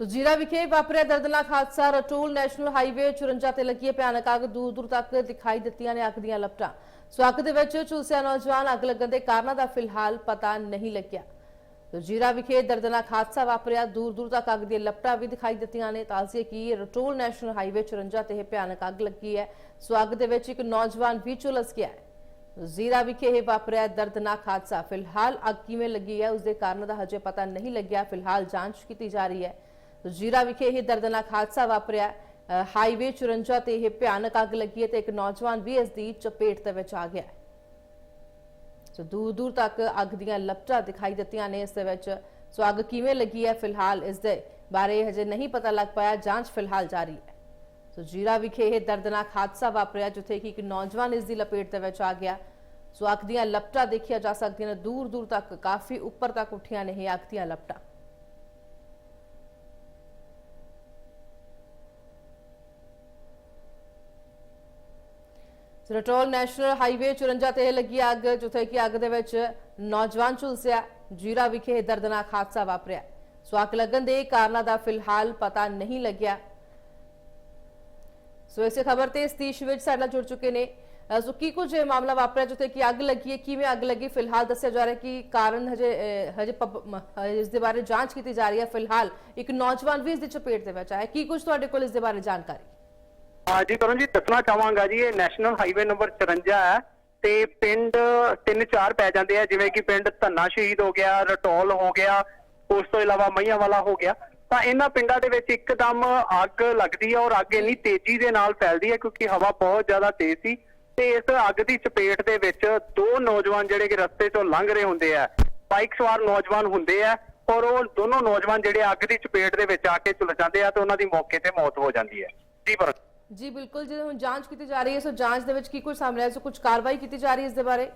ਸੋ ਜੀਰਾ ਵਿਖੇ ਵਾਪਰਿਆ ਦਰਦਨਾਕ ਹਾਦਸਾ, ਰਟੂਲ ਨੈਸ਼ਨਲ ਹਾਈਵੇ 54 ਤੇ ਲੱਗੀ ਭਿਆਨਕ ਅੱਗ। ਦੂਰ ਦੂਰ ਤੱਕ ਦਿਖਾਈ ਦਿੱਤੀਆਂ ਨੇ ਅੱਗ ਦੀਆਂ ਲਪਟਾਂ। ਸੋ ਦੇ ਵਿੱਚ ਝੁਲਸਿਆ ਨੌਜਵਾਨ, ਅੱਗ ਲੱਗਣ ਦੇ ਕਾਰਨਾਂ ਦਾ ਫਿਲਹਾਲ ਪਤਾ ਨਹੀਂ ਲੱਗਿਆ। ਸੋ ਜੀਰਾ ਵਿਖੇ ਦਰਦਨਾਕ ਹਾਦਸਾ ਵਾਪਰਿਆ। ਦੂਰ ਦੂਰ ਤੱਕ ਅੱਗ ਦੀਆਂ ਲਪਟਾਂ ਵੀ ਦਿਖਾਈ ਦਿੱਤੀਆਂ ਨੇ। ਤਾਜ਼ੀ ਕੀ ਰਟੂਲ ਨੈਸ਼ਨਲ ਹਾਈਵੇ 54 ਤੇ ਇਹ ਭਿਆਨਕ ਅੱਗ ਲੱਗੀ ਹੈ। ਸੋ ਦੇ ਵਿੱਚ ਇੱਕ ਨੌਜਵਾਨ ਵੀ ਝੁਲਸ ਗਿਆ ਹੈ। ਜ਼ੀਰਾ ਵਿਖੇ ਇਹ ਵਾਪਰਿਆ ਦਰਦਨਾਕ ਹਾਦਸਾ। ਫਿਲਹਾਲ ਅੱਗ ਕਿਵੇਂ ਲੱਗੀ ਹੈ ਉਸ ਦੇ ਕਾਰਨ ਦਾ ਹਜੇ ਪਤਾ ਨਹੀਂ ਲੱਗਿਆ। ਫਿਲਹਾਲ ਜਾਂਚ ਕੀਤੀ ਜਾ ਰਹੀ ਹੈ। ਜ਼ੀਰਾ ਵਿਖੇ ਇਹ ਦਰਦਨਾਕ ਹਾਦਸਾ ਵਾਪਰਿਆ। ਹਾਈਵੇ 54 ਤੇ ਇਹ ਭਿਆਨਕ ਅੱਗ ਲੱਗੀ ਹੈ ਤੇ ਇੱਕ ਨੌਜਵਾਨ ਵੀ ਇਸ ਦੀ ਚਪੇਟ ਦੇ ਵਿੱਚ ਆ ਗਿਆ ਸੋ ਦੂਰ ਦੂਰ ਤੱਕ ਅੱਗ ਦੀਆਂ ਲਪਟਾਂ ਦਿਖਾਈ ਦਿੱਤੀਆਂ ਨੇ ਇਸ ਦੇ ਵਿੱਚ। ਸੋ ਅੱਗ ਕਿਵੇਂ ਲੱਗੀ ਹੈ ਫਿਲਹਾਲ ਇਸ ਦੇ ਬਾਰੇ ਹਜੇ ਨਹੀਂ ਪਤਾ ਲੱਗ ਪਾਇਆ, ਜਾਂਚ ਫਿਲਹਾਲ ਜਾਰੀ ਹੈ। ਸੋ ਜੀਰਾ ਵਿਖੇ ਇਹ ਦਰਦਨਾਕ ਹਾਦਸਾ ਵਾਪਰਿਆ, ਜਿੱਥੇ ਕਿ ਇੱਕ ਨੌਜਵਾਨ ਇਸ ਦੀ ਲਪੇਟ ਦੇ ਵਿੱਚ ਆ ਗਿਆ। ਸੋ ਅੱਗ ਦੀਆਂ ਲਪਟਾਂ ਦੇਖੀਆਂ ਜਾ ਸਕਦੀਆਂ ਨੇ, ਦੂਰ ਦੂਰ ਤੱਕ ਕਾਫੀ ਉੱਪਰ ਤੱਕ ਉੱਠੀਆਂ ਨੇ ਇਹ ਅੱਗ ਦੀਆਂ ਲਪਟਾਂ। ਰਟੋਲ ਨੈਸ਼ਨਲ ਹਾਈਵੇ 54 ਤੇ ਲੱਗੀ ਅੱਗ, ਜਿੱਥੇ ਕਿ ਅੱਗ ਦੇ ਵਿੱਚ ਨੌਜਵਾਨ ਝੁਲਸਿਆ, ਜੀਰਾ ਵਿਖੇ ਇਹ ਦਰਦਨਾਕ ਹਾਦਸਾ ਵਾਪਰਿਆ। ਸੋ ਅੱਗ ਲੱਗਣ ਦੇ ਕਾਰਨਾਂ ਦਾ ਫਿਲਹਾਲ ਪਤਾ ਨਹੀਂ ਲੱਗਿਆ। ਸੋ ਇਸੇ ਖਬਰ ਤੇ ਸਤੀਸ਼ ਵਿੱਚ ਸਾਡੇ ਨਾਲ ਜੁੜ ਚੁੱਕੇ ਨੇ। ਸੋ ਕੀ ਕੁਝ ਇਹ ਮਾਮਲਾ ਵਾਪਰਿਆ, ਜਿੱਥੇ ਕਿ ਅੱਗ ਲੱਗੀ ਹੈ? ਕਿਵੇਂ ਅੱਗ ਲੱਗੀ? ਫਿਲਹਾਲ ਦੱਸਿਆ ਜਾ ਰਿਹਾ ਕਿ ਕਾਰਨ ਹਜੇ ਹਜੇ ਪਬ- ਇਸ ਦੇ ਬਾਰੇ ਜਾਂਚ ਕੀਤੀ ਜਾ ਰਹੀ ਹੈ। ਫਿਲਹਾਲ ਇੱਕ ਨੌਜਵਾਨ ਵੀ ਇਸ ਦੀ ਚਪੇਟ ਦੇ ਵਿੱਚ ਆਇਆ ਕੀ ਕੁਝ ਤੁਹਾਡੇ ਕੋਲ ਇਸ ਦੇ ਬਾਰੇ ਜਾਣਕਾਰੀ? ਜੀ ਕਰੋ ਜੀ, ਦੱਸਣਾ ਚਾਹਾਂਗਾ ਜੀ, ਇਹ ਨੈਸ਼ਨਲ ਹਾਈਵੇ ਨੰਬਰ 54 ਹੈ ਤੇ ਪਿੰਡ ਤਿੰਨ ਚਾਰ ਪੈ ਜਾਂਦੇ ਆ, ਜਿਵੇਂ ਕਿ ਪਿੰਡ ਧੰਨਾ ਸ਼ਹੀਦ ਹੋ ਗਿਆ, ਰਟੋਲ ਹੋ ਗਿਆ, ਉਸ ਤੋਂ ਇਲਾਵਾ ਮਈਆਂ ਵਾਲਾ ਹੋ ਗਿਆ। ਤਾਂ ਇਹਨਾਂ ਪਿੰਡਾਂ ਦੇ ਵਿੱਚ ਇੱਕਦਮ ਅੱਗ ਲੱਗਦੀ ਹੈ ਔਰ ਅੱਗ ਇੰਨੀ ਤੇਜ਼ੀ ਦੇ ਨਾਲ ਫੈਲਦੀ ਹੈ ਕਿਉਂਕਿ ਹਵਾ ਬਹੁਤ ਜ਼ਿਆਦਾ ਤੇਜ਼ ਸੀ ਤੇ ਇਸ ਅੱਗ ਦੀ ਚਪੇਟ ਦੇ ਵਿੱਚ ਦੋ ਨੌਜਵਾਨ ਜਿਹੜੇ ਕਿ ਰਸਤੇ ਤੋਂ ਲੰਘ ਰਹੇ ਹੁੰਦੇ ਆ, ਬਾਈਕ ਸਵਾਰ ਨੌਜਵਾਨ ਹੁੰਦੇ ਆ ਔਰ ਉਹ ਦੋਨੋਂ ਨੌਜਵਾਨ ਜਿਹੜੇ ਅੱਗ ਦੀ ਚਪੇਟ ਦੇ ਵਿੱਚ ਆ ਕੇ ਝੁਲਸ ਜਾਂਦੇ ਆ ਤੇ ਉਹਨਾਂ ਦੀ ਮੌਕੇ ਤੇ ਮੌਤ ਹੋ ਜਾਂਦੀ ਹੈ। ਜੀ ਪਰ ਜੀ ਬਿਲਕੁਲ ਜਦੋਂ ਹੁਣ ਜਾਂਚ ਕੀਤੀ ਜਾ ਰਹੀ ਹੈ ਸੋ ਜਾਂਚ ਦੇ ਵਿੱਚ ਕੀ ਕੁਝ ਸਾਹਮਣੇ ਆਇਆ ਸੋ ਕੁਝ ਕਾਰਵਾਈ ਕੀਤੀ ਜਾ ਰਹੀ ਹੈ ਇਸ ਦੇ ਬਾਰੇ?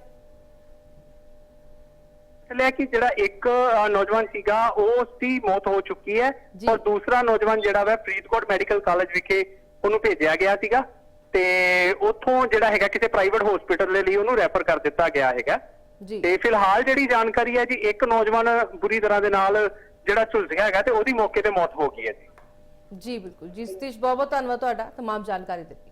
ਲਿਆ ਕਿ ਜਿਹੜਾ ਇੱਕ ਨੌਜਵਾਨ ਸੀਗਾ ਉਸ ਦੀ ਮੌਤ ਹੋ ਚੁੱਕੀ ਹੈ ਜੀ। ਔਰ ਦੂਸਰਾ ਨੌਜਵਾਨ ਜਿਹੜਾ ਵਾ ਫਰੀਦਕੋਟ ਮੈਡੀਕਲ ਕਾਲਜ ਵਿਖੇ ਉਹਨੂੰ ਭੇਜਿਆ ਗਿਆ ਸੀਗਾ ਤੇ ਉੱਥੋਂ ਜਿਹੜਾ ਹੈਗਾ ਕਿਸੇ ਪ੍ਰਾਈਵੇਟ ਹਸਪੀਟਲ ਦੇ ਲਈ ਉਹਨੂੰ ਰੈਫਰ ਕਰ ਦਿੱਤਾ ਗਿਆ ਹੈਗਾ। ਜੀ। ਤੇ ਫਿਲਹਾਲ ਜਿਹੜੀ ਜਾਣਕਾਰੀ ਹੈ ਜੀ ਇੱਕ ਨੌਜਵਾਨ ਬੁਰੀ ਤਰ੍ਹਾਂ ਦੇ ਨਾਲ ਜਿਹੜਾ ਝੁਲਸਿਆ ਹੈਗਾ ਤੇ ਉਹਦੀ ਮੌਕੇ ਤੇ ਮੌਤ ਹੋ ਗਈ ਹੈ ਜੀ। ਜੀ ਬਿਲਕੁਲ ਜੀ ਸਤੀਸ਼ ਬਹੁਤ ਬਹੁਤ ਧੰਨਵਾਦ ਤੁਹਾਡਾ तमाम ਜਾਣਕਾਰੀ ਦਿੱਤੀ